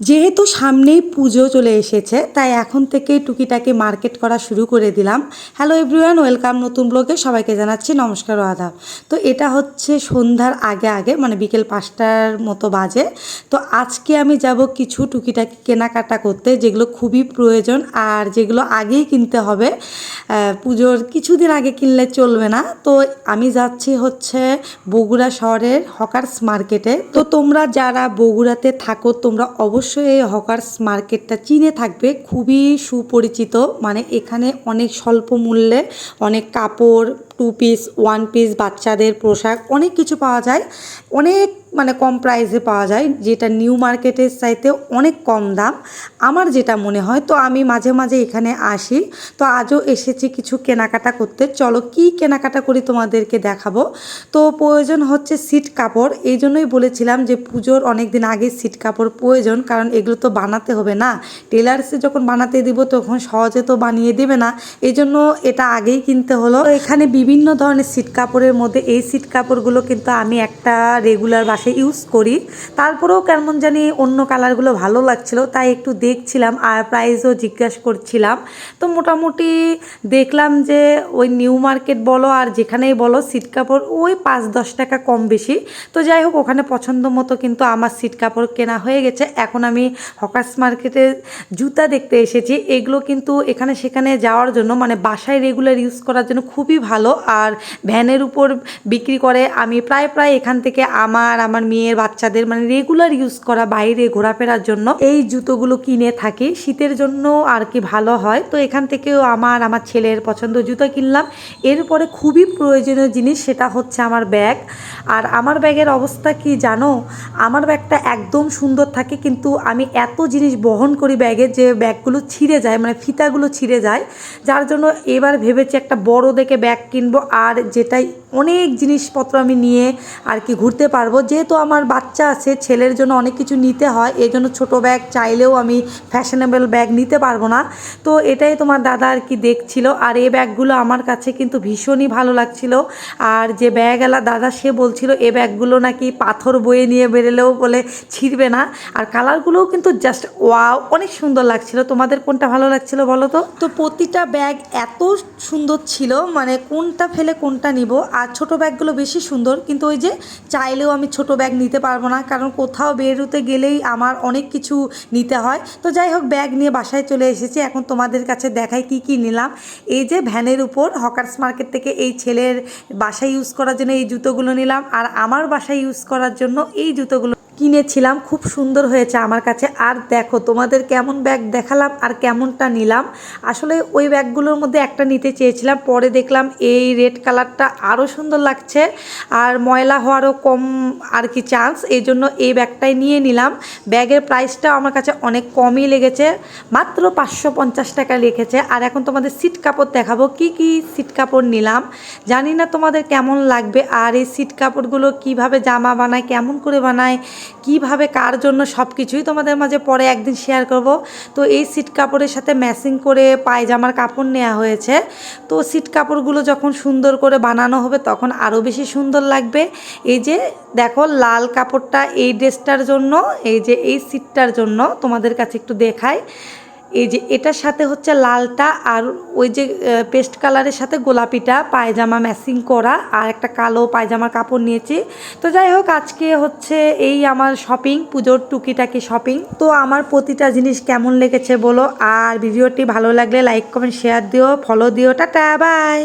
যেহেতু সামনেই পুজো চলে এসেছে, তাই এখন থেকেই টুকিটাকে মার্কেট করা শুরু করে দিলাম। হ্যালো এভরিওয়ান ওয়েলকাম নতুন ব্লগে সবাইকে জানাচ্ছি নমস্কার ও আদাব। তো এটা হচ্ছে সন্ধ্যার আগে আগে মানে বিকেল পাঁচটার মতো বাজে। তো আজকে আমি যাব কিছু টুকিটাকি কেনাকাটা করতে, যেগুলো খুবই প্রয়োজন আর যেগুলো আগেই কিনতে হবে। পুজোর কিছুদিন আগে কিনলে চলবে না। তো আমি যাচ্ছি হচ্ছে বগুড়া শহরের হকার্স মার্কেটে। তো তোমরা যারা বগুড়াতে থাকো, তোমরা অবশ্যই এই হকার্স মার্কেটটা চিনে থাকবে, খুবই সুপরিচিত। মানে এখানে অনেক স্বল্প মূল্যে অনেক কাপড় টু পিস ওয়ান পিস বাচ্চাদের পোশাক অনেক কিছু পাওয়া যায়। অনেক মানে কম প্রাইসে পাওয়া যায়, যেটা নিউ মার্কেটের চাইতে অনেক কম দাম। আমার যেটা মনে হয়, তো আমি মাঝে মাঝে এখানে আসি, তো আজও এসেছি কিছু কেনাকাটা করতে। চলো কি কেনাকাটা করি তোমাদেরকে দেখাবো। তো প্রয়োজন হচ্ছে সিট কাপড়। এই জন্যই বলেছিলাম যে পুজোর অনেক দিন আগে সিট কাপড় প্রয়োজন, কারণ এগুলো তো বানাতে হবে না। টেলার্সে যখন বানাতে দিব, তখন সহজে তো বানিয়ে দেবে না। এই জন্য এটা আগেই কিনতে হলো। এখানে বিভিন্ন ধরনের সিট কাপড়ের মধ্যে এই সিট কাপড়গুলো কিন্তু আমি একটা রেগুলার বাসায় ইউজ করি। তারপরেও কেমন জানি অন্য কালারগুলো ভালো লাগছিল, তাই একটু দেখছিলাম আর প্রাইসও জিজ্ঞাসা করছিলাম। তো মোটামুটি দেখলাম যে ওই নিউ মার্কেট বলো আর যেখানেই বলো সিট কাপড় ওই পাঁচ দশ টাকা কম বেশি। তো যাই হোক, ওখানে পছন্দ মতো কিন্তু আমার সিট কাপড় কেনা হয়ে গেছে। এখন আমি হকার্স মার্কেটে জুতা দেখতে এসেছি। এগুলো কিন্তু এখানে সেখানে যাওয়ার জন্য মানে বাসায় রেগুলার ইউজ করার জন্য খুবই ভালো। আর ভ্যানের উপর বিক্রি করে আমি প্রায় প্রায় এখান থেকে আমার আমার মেয়ের বাচ্চাদের মানে রেগুলার ইউজ করা বাইরে ঘোরাফেরার জন্য এই জুতোগুলো কিনে থাকি। শীতের জন্য আর কি ভালো হয়। তো এখান থেকেও আমার আমার ছেলের পছন্দ জুতো কিনলাম। এরপরে খুবই প্রয়োজনীয় জিনিস সেটা হচ্ছে আমার ব্যাগ। আর আমার ব্যাগের অবস্থা কি জানো? আমার ব্যাগটা একদম সুন্দর থাকে কিন্তু আমি এত জিনিস বহন করি ব্যাগে যে ব্যাগগুলো ছিঁড়ে যায় মানে ফিতাগুলো ছিঁড়ে যায়। যার জন্য এবার ভেবেছি একটা বড় দেখে ব্যাগ কিনবো। আর যেটাই অনেক জিনিসপত্র আমি নিয়ে আর কি ঘুরতে পারব। যেহেতু আমার বাচ্চা আছে, ছেলের জন্য অনেক কিছু নিতে হয়, এই জন্য ছোটো ব্যাগ চাইলেও আমি ফ্যাশনেবল ব্যাগ নিতে পারব না। তো এটাই তোমার দাদা আর কি দেখছিল। আর এই ব্যাগগুলো আমার কাছে কিন্তু ভীষণই ভালো লাগছিল। আর যে ব্যাগ ব্যাগওয়ালা দাদা সে বলছিল, এ ব্যাগগুলো নাকি পাথর বয়ে নিয়ে বেরোলেও বলে ছিঁড়বে না। আর কালারগুলোও কিন্তু জাস্ট ওয়াও অনেক সুন্দর লাগছিল। তোমাদের কোনটা ভালো লাগছিল বলো তো? তো প্রতিটা ব্যাগ এত সুন্দর ছিল মানে কোনটা ফেলে কোনটা নিব? আর ছোট ব্যাগগুলো বেশি সুন্দর, কিন্তু ওই যে চাইলেও আমি ছোট ব্যাগ নিতে পারব না, কারণ কোথাও বেরোতে গেলেই আমার অনেক কিছু নিতে হয়। তো যাই হোক, ব্যাগ নিয়ে বাসায় চলে এসেছি। এখন তোমাদের কাছে দেখাই কি কি নিলাম। এই যে ভ্যানের উপর হকার্স মার্কেট থেকে এই ছেলের বাসায় ইউজ করার জন্য এই জুতোগুলো নিলাম। আর আমার বাসায় ইউজ করার জন্য এই জুতোগুলো কিনেছিলাম, খুব সুন্দর হয়েছে আমার কাছে। আর দেখো, তোমাদের কেমন ব্যাগ দেখালাম আর কেমনটা নিলাম। আসলে ওই ব্যাগগুলোর মধ্যে একটা নিতে চেয়েছিলাম, পরে দেখলাম এই রেড কালারটা আরও সুন্দর লাগছে। আর ময়লা হওয়ারও কম আর কি চান্স এই জন্য এই ব্যাগটাই নিয়ে নিলাম। ব্যাগের প্রাইসটা আমার কাছে অনেক কমই লেগেছে, মাত্র পাঁচশো পঞ্চাশ টাকা লিখেছে আর এখন তোমাদের সিট কাপড় দেখাবো, কি কি সিট কাপড় নিলাম। জানি না তোমাদের কেমন লাগবে, আর এই সিট কাপড়গুলো কীভাবে জামা বানায়, কেমন করে বানায় কীভাবে, কার জন্য সব কিছুই তোমাদের মাঝে পরে একদিন শেয়ার করব। তো এই সিট কাপড়ের সাথে ম্যাচিং করে পায়জামার কাপড় নেওয়া হয়েছে। তো সিট কাপড়গুলো যখন সুন্দর করে বানানো হবে তখন আরও বেশি সুন্দর লাগবে। এই যে দেখো, লাল কাপড়টা এই ড্রেসটার জন্য, এই যে এই সিটটার জন্য তোমাদের কাছে একটু দেখায় এই যে এটার সাথে হচ্ছে লালটা আর ওই যে পেস্ট কালারের সাথে গোলাপিটা, পায়জামা ম্যাচিং করা আর একটা কালো পায়জামার কাপড় নিয়েছি। তো যাই হোক, আজকে হচ্ছে এই আমার শপিং পুজোর টুকিটাকি শপিং তো আমার প্রতিটা জিনিস কেমন লেগেছে বলো? আর ভিডিওটি ভালো লাগলে লাইক কমেন্ট শেয়ার দিও ফলো দিও। Tata bye